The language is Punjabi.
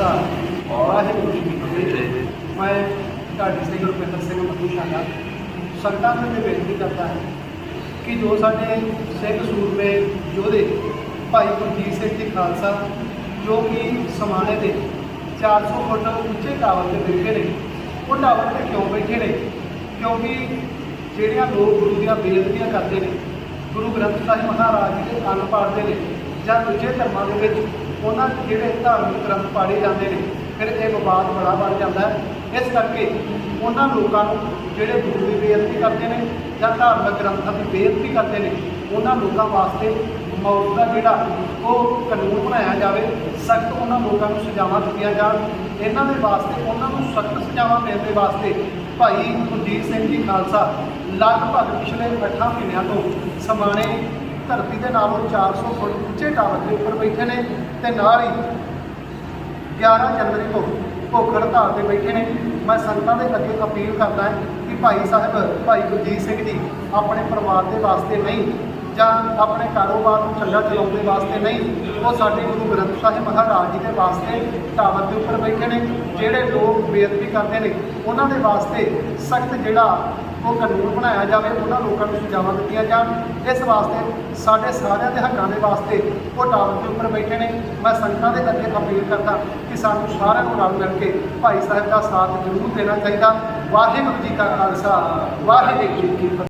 ਖਾਲਸਾ ਵਾਹਿਗੁਰੂ ਜੀ ਕੀ ਫਤਿਹ ਮੈਂ ਢਾਡੀ ਸਿੰਘ ਰੁਪਿੰਦਰ ਸਿੰਘ ਮਧੂਸ਼ਾਲਾ ਸੰਗਤਾਂ ਨੂੰ ਇਹ ਬੇਨਤੀ ਕਰਦਾ ਹੈ ਕਿ ਜੋ ਸਾਡੇ ਸਿੰਘ ਸੂਰਮੇ ਯੋਧੇ ਭਾਈ ਗੁਰਜੀਤ ਸਿੰਘ ਜੀ ਖਾਲਸਾ, ਜੋ ਕਿ ਸਮਾਣੇ ਦੇ 400 ਫੁੱਟ ਉੱਚੇ ਟਾਵਰ ਤੇ ਬੈਠੇ ਨੇ, ਉਹ ਟਾਵਰ ਤੇ ਕਿਉਂ ਬੈਠੇ ਨੇ? ਕਿਉਂਕਿ ਜਿਹੜੀਆਂ ਲੋਕ ਗੁਰੂ ਦੀਆਂ ਬੇਨਤੀਆਂ ਕਰਦੇ ਨੇ, ਗੁਰੂ ਗ੍ਰੰਥ ਸਾਹਿਬ ਮਹਾਰਾਜ ਜੀ ਦੇ ਅੰਨ ਪਾੜਦੇ ਨੇ ਜਾਂ ਦੂਜੇ ਧਰਮਾਂ ਦੇ ਵਿੱਚ ਉਹਨਾਂ ਦੇ ਜਿਹੜੇ ਧਾਰਮਿਕ ਗ੍ਰੰਥ ਪਾੜੇ ਜਾਂਦੇ ਨੇ, ਫਿਰ ਇਹ ਵਿਵਾਦ ਬੜਾ ਬਣ ਜਾਂਦਾ ਹੈ। ਇਸ ਕਰਕੇ ਉਹਨਾਂ ਲੋਕਾਂ ਨੂੰ ਜਿਹੜੇ ਗੁਰੂ ਦੀ ਬੇਨਤੀ ਕਰਦੇ ਨੇ ਜਾਂ ਧਾਰਮਿਕ ਗ੍ਰੰਥਾਂ ਦੀ ਬੇਨਤੀ ਕਰਦੇ ਨੇ, ਉਹਨਾਂ ਲੋਕਾਂ ਵਾਸਤੇ ਮੌਤ ਦਾ ਜਿਹੜਾ ਉਹ ਕਾਨੂੰਨ ਬਣਾਇਆ ਜਾਵੇ, ਸਖਤ ਉਹਨਾਂ ਲੋਕਾਂ ਨੂੰ ਸਜ਼ਾਵਾਂ ਦਿੱਤੀਆਂ ਜਾਣ। ਇਹਨਾਂ ਦੇ ਵਾਸਤੇ, ਉਹਨਾਂ ਨੂੰ ਸਖਤ ਸਜ਼ਾਵਾਂ ਦੇਣ ਦੇ ਵਾਸਤੇ ਭਾਈ ਕੁਲਜੀਤ ਸਿੰਘ ਜੀ ਖਾਲਸਾ ਲਗਭਗ ਪਿਛਲੇ 8 ਮਹੀਨਿਆਂ ਤੋਂ ਸਮਾਣੇ ਧਰਤੀ ਦੇ ਨਾਲੋਂ 400 ਫੁੱਟ ਉੱਚੇ ਟਾਵਰ ਦੇ ਉੱਪਰ ਬੈਠੇ ਨੇ ਤੇ ਨਾਲ ਹੀ 11 ਜਨਵਰੀ ਤੋਂ ਭੁੱਖ ਹੜਤਾਲ ਤੇ ਬੈਠੇ ਨੇ। ਮੈਂ ਸੰਗਤਾਂ ਦੇ ਅੱਗੇ ਅਪੀਲ ਕਰਦਾ ਕਿ ਭਾਈ ਸਾਹਿਬ, ਭਾਈ ਗੁਰਜੀਤ ਸਿੰਘ ਜੀ, ਆਪਣੇ ਪਰਿਵਾਰ ਦੇ ਵਾਸਤੇ ਨਹੀਂ ਜਾਂ ਆਪਣੇ ਕਾਰੋਬਾਰ ਨੂੰ ਚੰਗਾ ਚਲਾਉਣ ਦੇ ਵਾਸਤੇ ਨਹੀਂ, ਉਹ ਸਾਡੇ ਗੁਰੂ ਗ੍ਰੰਥ ਸਾਹਿਬ ਮਹਾਰਾਜ ਜੀ ਦੇ ਵਾਸਤੇ ਟਾਵਰ ਦੇ ਉੱਪਰ ਬੈਠੇ ਨੇ, ਜਿਹੜੇ ਲੋਕ ਬੇਅਦਬੀ ਕਰਦੇ ਨੇ, ਉਹਨਾਂ ਦੇ ਵਾਸਤੇ ਸਖਤ ਜਿਹੜਾ ਉਹ ਕਾਨੂੰਨ ਬਣਾਇਆ ਜਾਵੇ, ਉਹਨਾਂ ਲੋਕਾਂ ਨੂੰ ਸਜ਼ਾਵਾਂ ਦਿੱਤੀਆਂ ਜਾਣ। ਇਸ ਵਾਸਤੇ ਸਾਡੇ ਸਾਰਿਆਂ ਦੇ ਹੱਕਾਂ ਦੇ ਵਾਸਤੇ ਉਹ ਟਾਵਰ ਦੇ ਉੱਪਰ ਬੈਠੇ ਨੇ। ਮੈਂ ਸੰਗਤਾਂ ਦੇ ਅੱਗੇ ਅਪੀਲ ਕਰਦਾ ਕਿ ਸਾਨੂੰ ਸਾਰਿਆਂ ਨੂੰ ਰਲ ਮਿਲ ਕੇ ਭਾਈ ਸਾਹਿਬ ਦਾ ਸਾਥ ਜ਼ਰੂਰ ਦੇਣਾ ਚਾਹੀਦਾ। ਵਾਹਿਗੁਰੂ ਜੀ ਕਾ ਖਾਲਸਾ, ਵਾਹਿਗੁਰੂ ਜੀ ਕੀ ਫਤਿਹ।